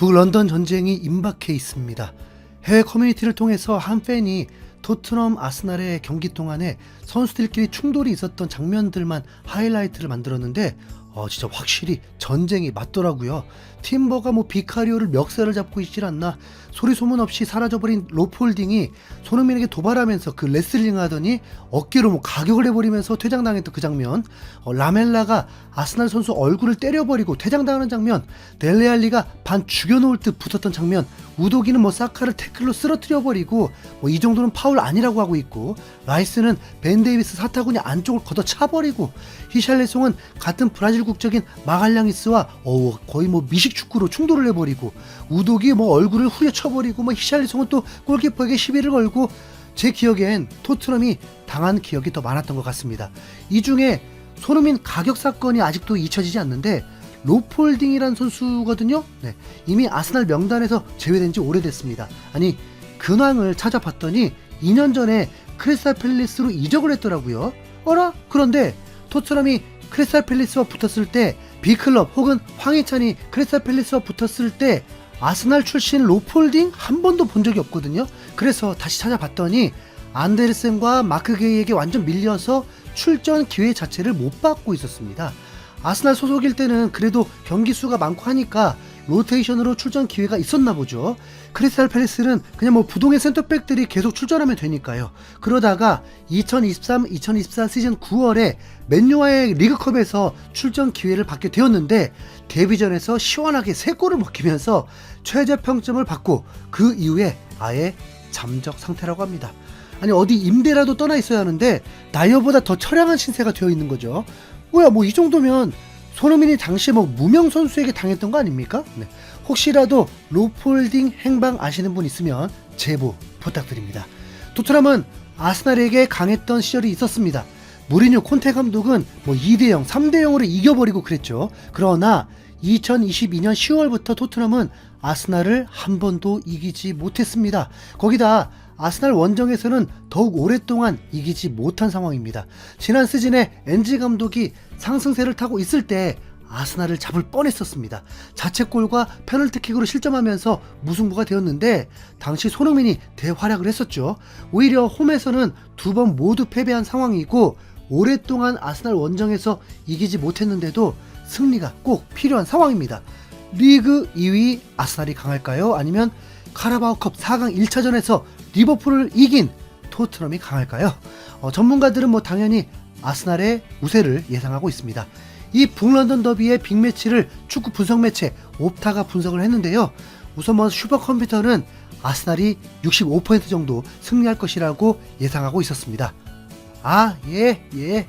북런던 전쟁이 임박해 있습니다. 해외 커뮤니티를 통해서 한 팬이 토트넘 아스날의 경기 동안에 선수들끼리 충돌이 있었던 장면들만 하이라이트를 만들었는데 어, 진짜 확실히 전쟁이 맞더라고요. 팀버가 뭐 비카리오를 멱살을 잡고 있질 않나. 소리 소문 없이 사라져버린 로폴딩이 손흥민에게 도발하면서 그 레슬링 하더니 어깨로 뭐 가격을 해버리면서 퇴장당했던 그 장면. 어, 라멜라가 아스날 선수 얼굴을 때려버리고 퇴장당하는 장면. 델레알리가 반 죽여놓을 듯 붙었던 장면. 우도기는 뭐 사카를 태클로 쓰러뜨려버리고 뭐 이 정도는 파울 아니라고 하고 있고 라이스는 벤 데이비스 사타구니 안쪽을 걷어 차버리고 히샬레송은 같은 브라질 국적인 마갈량이스와 어우 거의 뭐 미식 축구로 충돌을 해버리고 우독이 뭐 얼굴을 후려쳐버리고 뭐 히샬레송은 또 골키퍼에게 시비를 걸고 제 기억엔 토트넘이 당한 기억이 더 많았던 것 같습니다. 이 중에 손흥민 가격 사건이 아직도 잊혀지지 않는데 로폴딩이란 선수거든요. 네, 이미 아스날 명단에서 제외된 지 오래됐습니다. 아니 근황을 찾아봤더니 2년 전에 크리스탈 팰리스로 이적을 했더라고요. 어라? 그런데 토트넘이 크리스탈 팰리스와 붙었을 때 B클럽 혹은 황희찬이 크리스탈 팰리스와 붙었을 때 아스날 출신 로폴딩 한 번도 본 적이 없거든요. 그래서 다시 찾아봤더니 안데르센과 마크 게이에게 완전 밀려서 출전 기회 자체를 못 받고 있었습니다. 아스날 소속일 때는 그래도 경기 수가 많고 하니까 로테이션으로 출전 기회가 있었나 보죠. 크리스탈 팰리스는 그냥 뭐 부동의 센터백들이 계속 출전하면 되니까요. 그러다가 2023-2024 시즌 9월에 맨유와의 리그컵에서 출전 기회를 받게 되었는데 데뷔전에서 시원하게 3골을 먹히면서 최저 평점을 받고 그 이후에 아예 잠적 상태라고 합니다. 아니 어디 임대라도 떠나 있어야 하는데 나이어보다 더 처량한 신세가 되어 있는 거죠. 뭐야 뭐 이 정도면 손흥민이 당시에 뭐 무명 선수에게 당했던 거 아닙니까? 네. 혹시라도 로폴딩 행방 아시는 분 있으면 제보 부탁드립니다. 토트넘은 아스날에게 강했던 시절이 있었습니다. 무리뉴 콘테 감독은 뭐 2대0, 3대0으로 이겨버리고 그랬죠. 그러나 2022년 10월부터 토트넘은 아스날을 한 번도 이기지 못했습니다. 거기다 아스날 원정에서는 더욱 오랫동안 이기지 못한 상황입니다. 지난 시즌에 엔지 감독이 상승세를 타고 있을 때 아스날을 잡을 뻔했었습니다. 자책골과 페널티킥으로 실점하면서 무승부가 되었는데 당시 손흥민이 대활약을 했었죠. 오히려 홈에서는 두 번 모두 패배한 상황이고 오랫동안 아스날 원정에서 이기지 못했는데도 승리가 꼭 필요한 상황입니다. 리그 2위 아스날이 강할까요? 아니면 카라바오컵 4강 1차전에서 리버풀을 이긴 토트넘이 강할까요? 어, 전문가들은 뭐 당연히 아스날의 우세를 예상하고 있습니다. 이 북런던 더비의 빅매치를 축구 분석 매체 옵타가 분석을 했는데요. 우선 뭐 슈퍼컴퓨터는 아스날이 65% 정도 승리할 것이라고 예상하고 있었습니다. 아, 예, 예.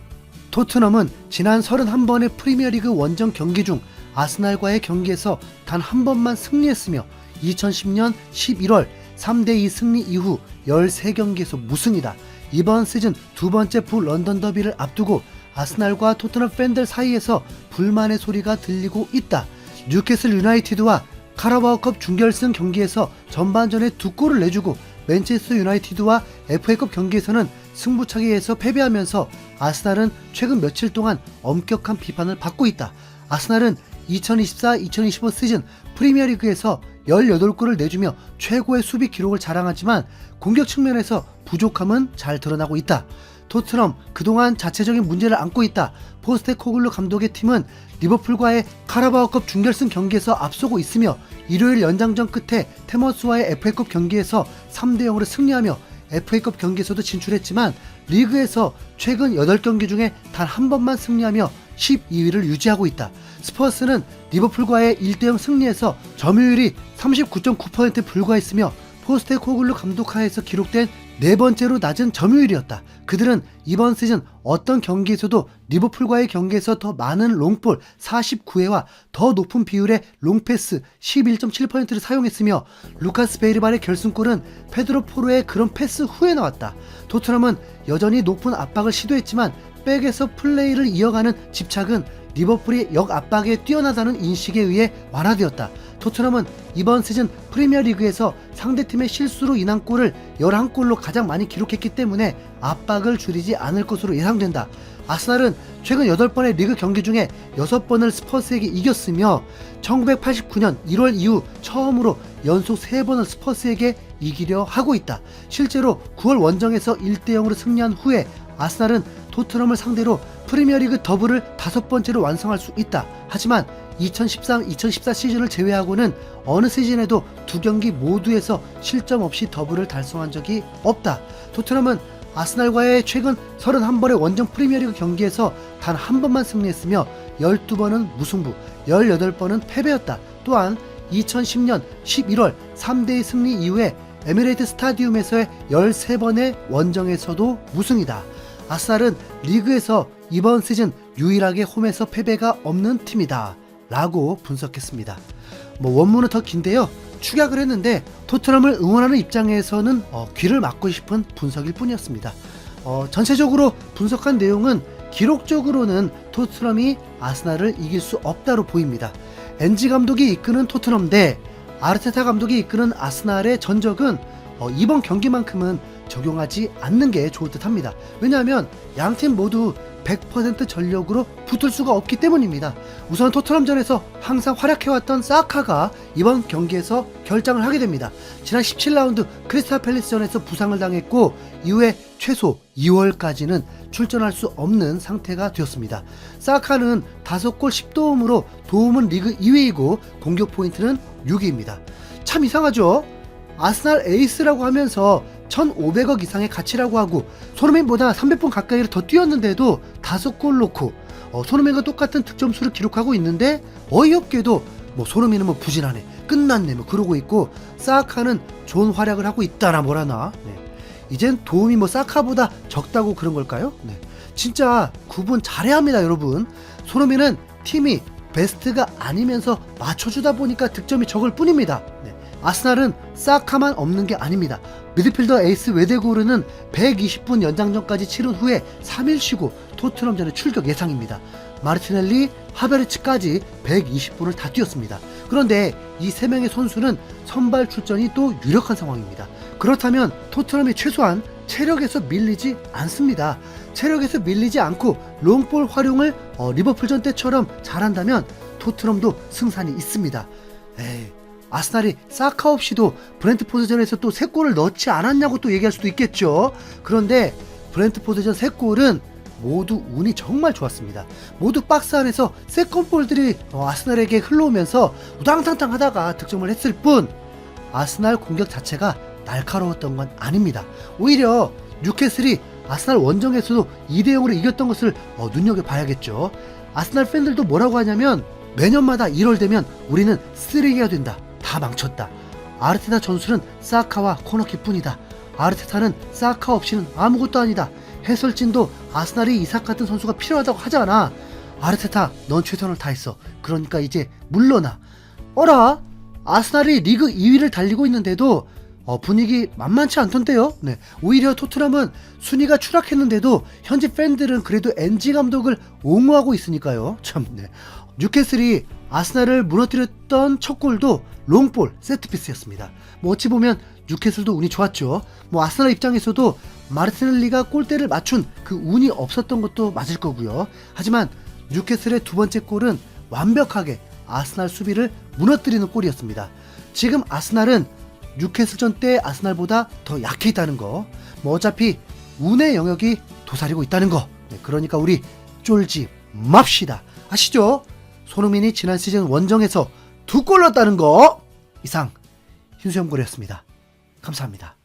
토트넘은 지난 31번의 프리미어리그 원정 경기 중 아스날과의 경기에서 단 한 번만 승리했으며 2010년 11월 3대2 승리 이후 13경기에서 무승이다. 이번 시즌 두 번째 북 런던 더비를 앞두고 아스날과 토트넘 팬들 사이에서 불만의 소리가 들리고 있다. 뉴캐슬 유나이티드와 카라바오컵 준결승 경기에서 전반전에 두 골을 내주고 맨체스터 유나이티드와 FA컵 경기에서는 승부차기에서 패배하면서 아스날은 최근 며칠 동안 엄격한 비판을 받고 있다. 아스날은 2024-2025 시즌 프리미어리그에서 18골을 내주며 최고의 수비 기록을 자랑하지만 공격 측면에서 부족함은 잘 드러나고 있다. 토트넘 그동안 자체적인 문제를 안고 있다. 포스테 코글루 감독의 팀은 리버풀과의 카라바오컵 준결승 경기에서 앞서고 있으며 일요일 연장전 끝에 테머스와의 FA컵 경기에서 3대 0으로 승리하며 FA컵 경기에서도 진출했지만 리그에서 최근 8경기 중에 단 한 번만 승리하며 12위를 유지하고 있다. 스퍼스는 리버풀과의 1대0 승리에서 점유율이 39.9% 불과했으며 포스테코글루 감독하에서 기록된 네 번째로 낮은 점유율이었다. 그들은 이번 시즌 어떤 경기에서도 리버풀과의 경기에서 더 많은 롱볼 49회와 더 높은 비율의 롱패스 11.7%를 사용했으며 루카스 베이르발의 결승골은 페드로 포로의 그런 패스 후에 나왔다. 토트넘은 여전히 높은 압박을 시도했지만 백에서 플레이를 이어가는 집착은 리버풀이 역 압박에 뛰어나다는 인식에 의해 완화되었다. 토트넘은 이번 시즌 프리미어리그에서 상대팀의 실수로 인한 골을 11골로 가장 많이 기록했기 때문에 압박을 줄이지 않을 것으로 예상된다. 아스날은 최근 8번의 리그 경기 중에 6번을 스퍼스에게 이겼으며 1989년 1월 이후 처음으로 연속 3번을 스퍼스에게 이기려 하고 있다. 실제로 9월 원정에서 1대 0으로 승리한 후에 아스날은 토트넘을 상대로 프리미어리그 더블을 다섯 번째로 완성할 수 있다. 하지만 2013-2014 시즌을 제외하고는 어느 시즌에도 두 경기 모두에서 실점 없이 더블을 달성한 적이 없다. 토트넘은 아스날과의 최근 31번의 원정 프리미어리그 경기에서 단 한 번만 승리했으며 12번은 무승부, 18번은 패배였다. 또한 2010년 11월 3대2 승리 이후에 에미레이트 스타디움에서의 13번의 원정에서도 무승이다. 아스날은 리그에서 이번 시즌 유일하게 홈에서 패배가 없는 팀이다. 라고 분석했습니다. 뭐 원문은 더 긴데요. 축약을 했는데 토트넘을 응원하는 입장에서는 어, 귀를 막고 싶은 분석일 뿐이었습니다. 어, 전체적으로 분석한 내용은 기록적으로는 토트넘이 아스날을 이길 수 없다로 보입니다. 엔지 감독이 이끄는 토트넘 대 아르테타 감독이 이끄는 아스날의 전적은 어, 이번 경기만큼은 적용하지 않는 게 좋을 듯 합니다. 왜냐하면 양 팀 모두 100% 전력으로 붙을 수가 없기 때문입니다. 우선 토트넘전에서 항상 활약해왔던 사카가 이번 경기에서 결장을 하게 됩니다. 지난 17라운드 크리스탈 팰리스전에서 부상을 당했고 이후에 최소 2월까지는 출전할 수 없는 상태가 되었습니다. 사카는 5골 10도움으로 도움은 리그 2위이고 공격 포인트는 6위입니다. 참 이상하죠? 아스날 에이스라고 하면서 1,500억 이상의 가치라고 하고 손흥민보다 300번 가까이를 더 뛰었는데도 5골 넣고 어, 손흥민과 똑같은 득점 수를 기록하고 있는데 어이없게도 뭐 손흥민은 뭐 부진하네 끝났네 뭐 그러고 있고 사카는 좋은 활약을 하고 있다나 뭐라나 네. 이젠 도움이 뭐 사카보다 적다고 그런 걸까요? 네. 진짜 구분 잘해야 합니다 여러분 손흥민은 팀이 베스트가 아니면서 맞춰주다 보니까 득점이 적을 뿐입니다 네. 아스날은 사카만 없는 게 아닙니다. 미드필더 에이스 웨데고르는 120분 연장전까지 치른 후에 3일 쉬고 토트넘전에 출격 예상입니다. 마르티넬리, 하베르츠까지 120분을 다 뛰었습니다. 그런데 이 세 명의 선수는 선발 출전이 또 유력한 상황입니다. 그렇다면 토트넘이 최소한 체력에서 밀리지 않습니다. 체력에서 밀리지 않고 롱볼 활용을 어, 리버풀전 때처럼 잘한다면 토트넘도 승산이 있습니다. 에이, 아스날이 사카 없이도 브렌트포드전에서 또 3골을 넣지 않았냐고 또 얘기할 수도 있겠죠. 그런데 브렌트포드전 3골은 모두 운이 정말 좋았습니다. 모두 박스 안에서 세컨볼들이 어, 아스날에게 흘러오면서 우당탕탕 하다가 득점을 했을 뿐 아스날 공격 자체가 날카로웠던 건 아닙니다. 오히려 뉴캐슬이 아스날 원정에서도 2대 0으로 이겼던 것을 어, 눈여겨봐야겠죠. 아스날 팬들도 뭐라고 하냐면 매년마다 1월 되면 우리는 쓰레기가 된다. 다 망쳤다. 아르테타 전술은 사카와 코너킥 뿐이다. 아르테타는 사카 없이는 아무것도 아니다. 해설진도 아스날이 이삭 같은 선수가 필요하다고 하잖아. 아르테타, 넌 최선을 다했어. 그러니까 이제 물러나. 어라? 아스날이 리그 2위를 달리고 있는데도 어, 분위기 만만치 않던데요. 네. 오히려 토트넘은 순위가 추락했는데도 현지 팬들은 그래도 엔지 감독을 옹호하고 있으니까요. 참, 네. 뉴캐슬이 아스날을 무너뜨렸던 첫 골도 롱볼 세트피스였습니다. 뭐 어찌 보면 뉴캐슬도 운이 좋았죠. 뭐 아스날 입장에서도 마르티넬리가 골대를 맞춘 그 운이 없었던 것도 맞을 거고요. 하지만 뉴캐슬의 두 번째 골은 완벽하게 아스날 수비를 무너뜨리는 골이었습니다. 지금 아스날은 뉴캐슬전 때 아스날보다 더 약해 있다는 거. 뭐 어차피 운의 영역이 도사리고 있다는 거. 네, 그러니까 우리 쫄지 맙시다. 아시죠? 손흥민이 지난 시즌 원정에서 두 골 넣었다는 거. 이상 hin수염골이었습니다. 감사합니다.